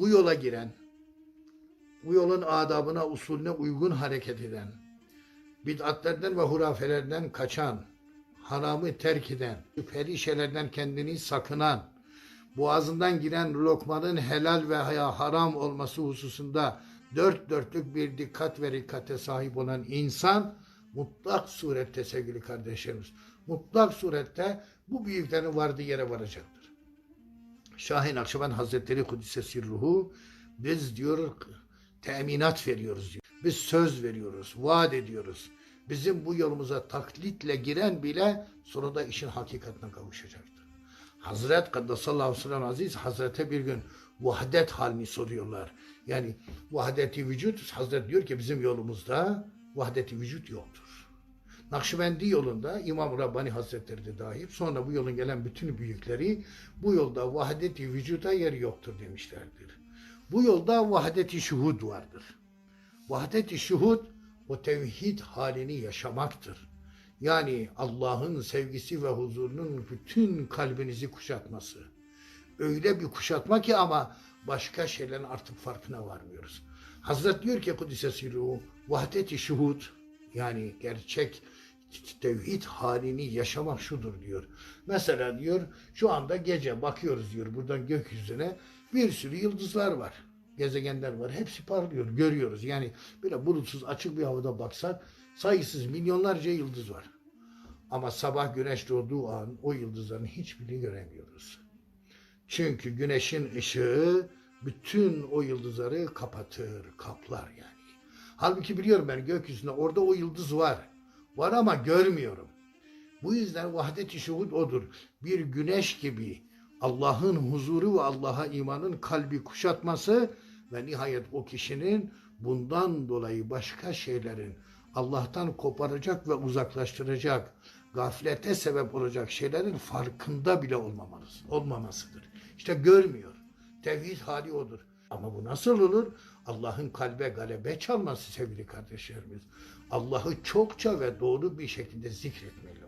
bu yola giren, bu yolun adabına, usulüne uygun hareket eden, bid'atlerden ve hurafelerden kaçan, haramı terk eden, şüpheli şeylerden kendini sakınan, boğazından giren lokmanın helal ve haram olması hususunda dört dörtlük bir dikkat ve rikkate sahip olan insan mutlak surette sevgili kardeşlerimiz, mutlak surette bu büyüklerin vardığı yere varacaktır. Şahin Akşaban Hazretleri Kudüs'e ruhu biz diyor teminat veriyoruz diyor. Biz söz veriyoruz, vaat ediyoruz. Bizim bu yolumuza taklitle giren bile sonunda işin hakikatine kavuşacaktır. Hazret Kaddesallahu aleyhi ve sellem aziz Hazret'e bir gün vahdet halini soruyorlar. Yani vahdeti vücut Hazret diyor ki bizim yolumuzda vahdeti vücut yoktur. Nakşibendi yolunda İmam Rabbani Hazretleri de dahil sonra bu yolun gelen bütün büyükleri bu yolda vahdeti vücuda yer yoktur demişlerdir. Bu yolda vahdeti şuhud vardır. Vahdeti şuhud o tevhid halini yaşamaktır. Yani Allah'ın sevgisi ve huzurunun bütün kalbinizi kuşatması. Öyle bir kuşatma ki ama başka şeylerin artık farkına varmıyoruz. Hazret diyor ki Kudüs'e sirruhu vahdeti şuhud yani gerçek tevhid halini yaşamak şudur diyor. Mesela diyor şu anda gece bakıyoruz diyor buradan gökyüzüne bir sürü yıldızlar var. Gezegenler var. Hepsi parlıyor. Görüyoruz. Yani böyle bulutsuz açık bir havada baksak sayısız milyonlarca yıldız var. Ama sabah güneş doğduğu an o yıldızların hiçbirini göremiyoruz. Çünkü güneşin ışığı bütün o yıldızları kapatır, kaplar yani. Halbuki biliyorum ben gökyüzünde orada o yıldız var. Var ama görmüyorum. Bu yüzden vahdet-i şuhud odur. Bir güneş gibi Allah'ın huzuru ve Allah'a imanın kalbi kuşatması ve nihayet o kişinin bundan dolayı başka şeylerin Allah'tan koparacak ve uzaklaştıracak, gaflete sebep olacak şeylerin farkında bile olmamanız, olmamasıdır. İşte görmüyor. Tevhid hali odur. Ama bu nasıl olur? Allah'ın kalbe galebe çalması sevgili kardeşlerimiz. Allah'ı çokça ve doğru bir şekilde zikretmeli